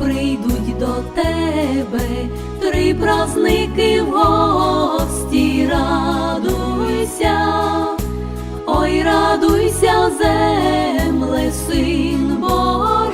прийдуть до тебе. Три праздники в гості, радуйся. Ой, радуйся, земле, син Божий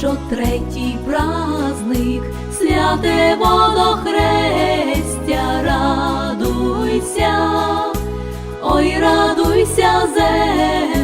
що третій праздник, святе водохрестя, радуйся, ой, радуйся, земле,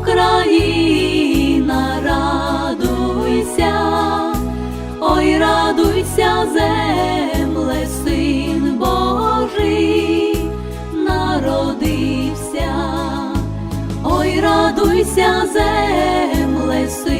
Україна, радуйся. Ой, радуйся, земле, син Божий народився. Ой, радуйся, земле, син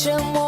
沉默。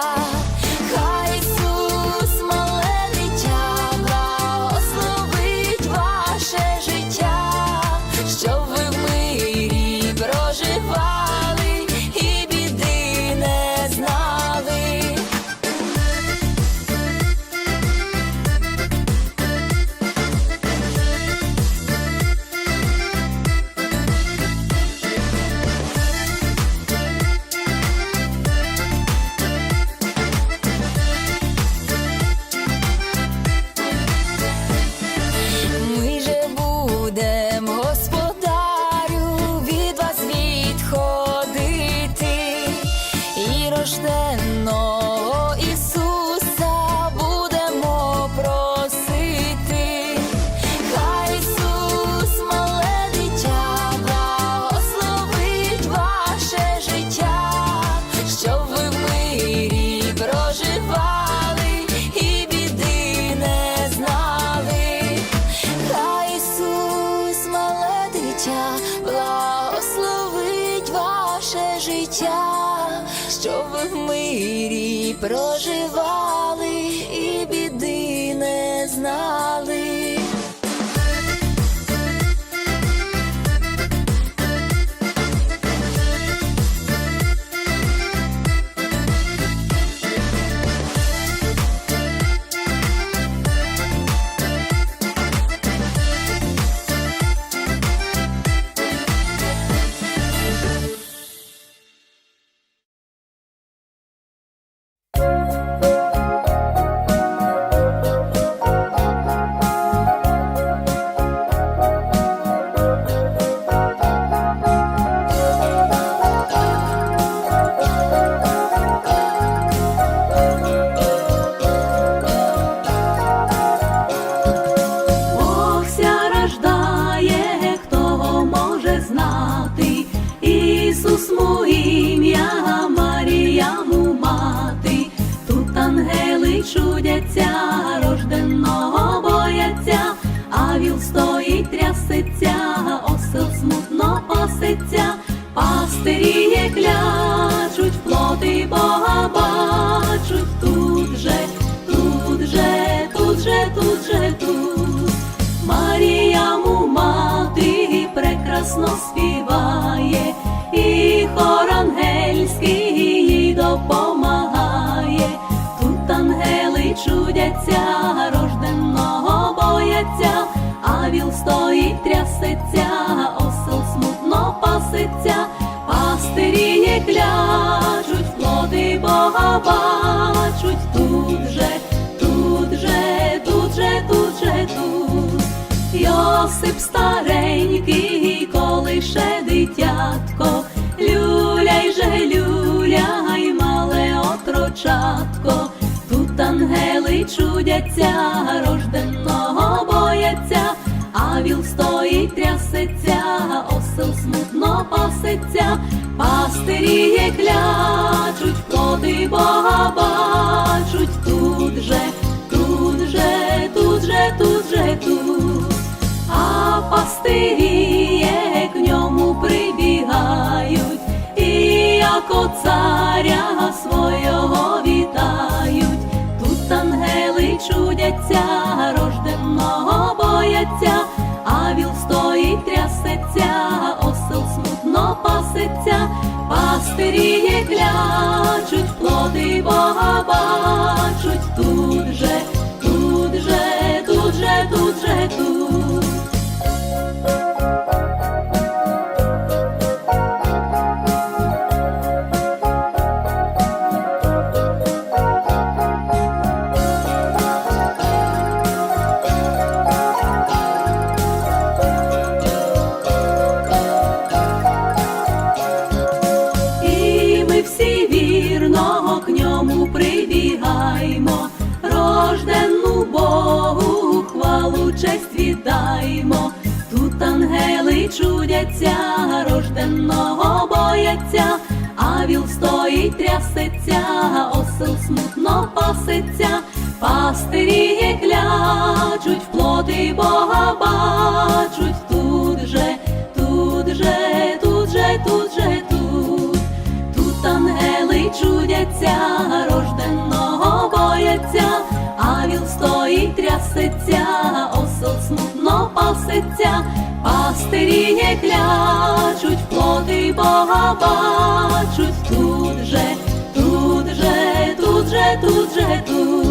Проживали клячуть, плоти Бога бачуть, тут же, тут же, тут же, тут же, тут. Марія му мати прекрасно співає, і хор ангельський їй допомагає. Тут ангели чудяться, рожденого бояться, а віл стоїть трясеться, осел смутно пасеться, є клячуть, плоди Бога бачуть, тут же, тут же, тут же, тут же, тут. Йосип старенький, коли ще дитятко, люляй же, люляй, мале отрочатко, тут ангели чудяться, рожденого бояться, а віл стоїть трясеться, осел смутно пасеться, пастирі є клячуть, плоди Бога бачуть, тут же, тут же, тут же, тут же, тут. А пастирі к ньому прибігають, і як царя свого вітають, тут ангели чудяться, пасеться, пастирі є клячуть, плоди Бога бачуть, тут же, стоїть трясеться, осел смутно пасеться, пастирі клячуть, плоди Бога бачуть, тут же, тут же, тут же, тут же, тут. Тут ангели чудяться, рожденого бояться, а віл стоїть трясеться, осел смутно пасеться, пастирі клячуть, плоди Бога бачуть, тут же, тут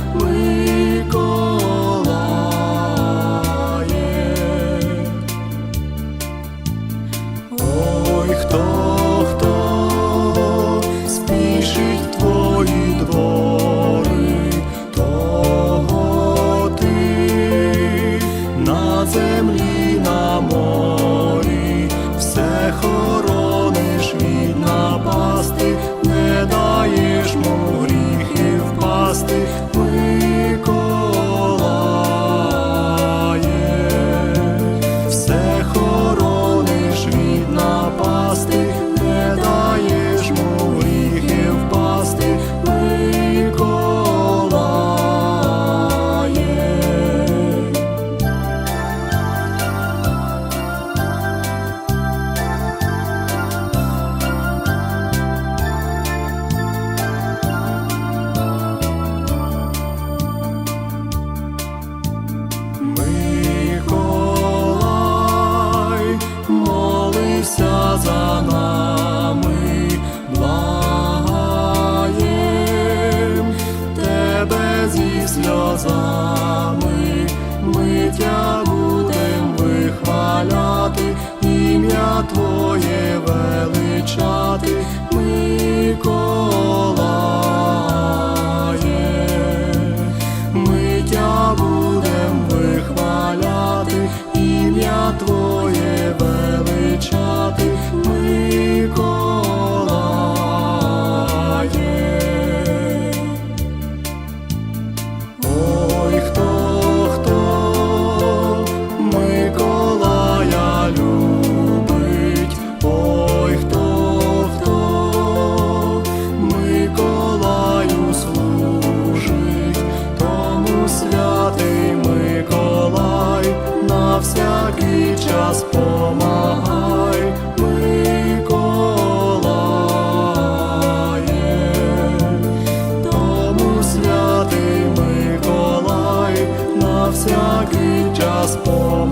всякий час помилуй.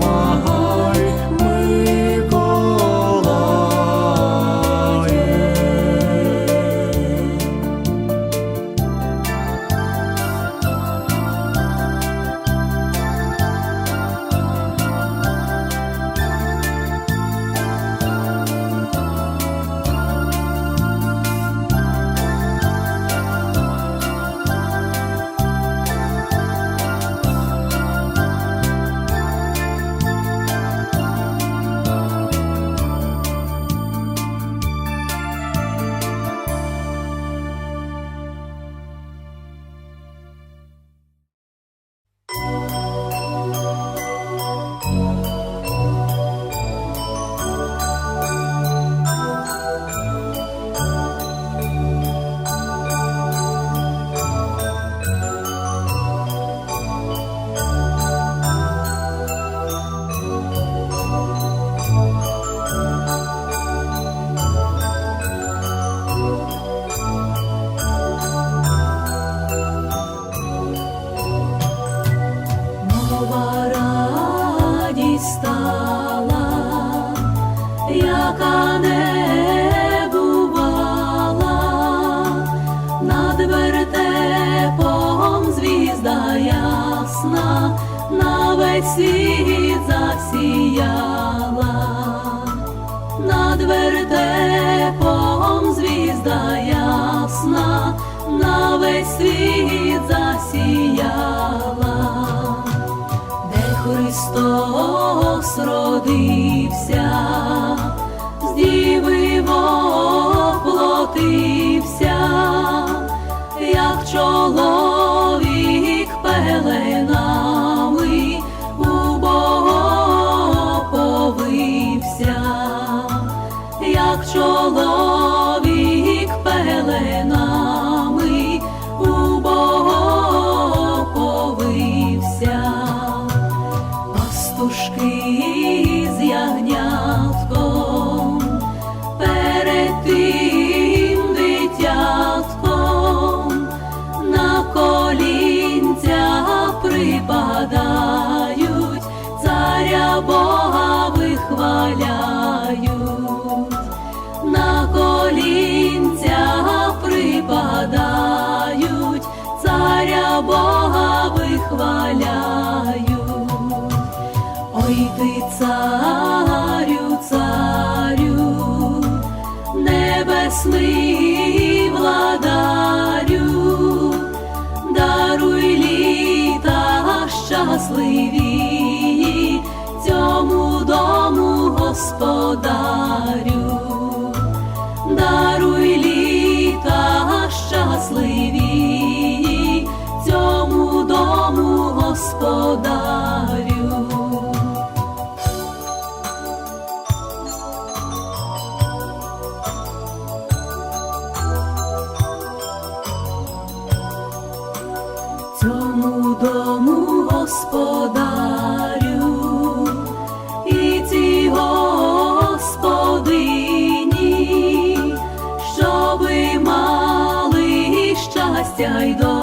Христос родився, з діви небесний владарю, даруй літа щасливі цьому дому господарю, даруй літа щасливі цьому дому господарю. te hay dado.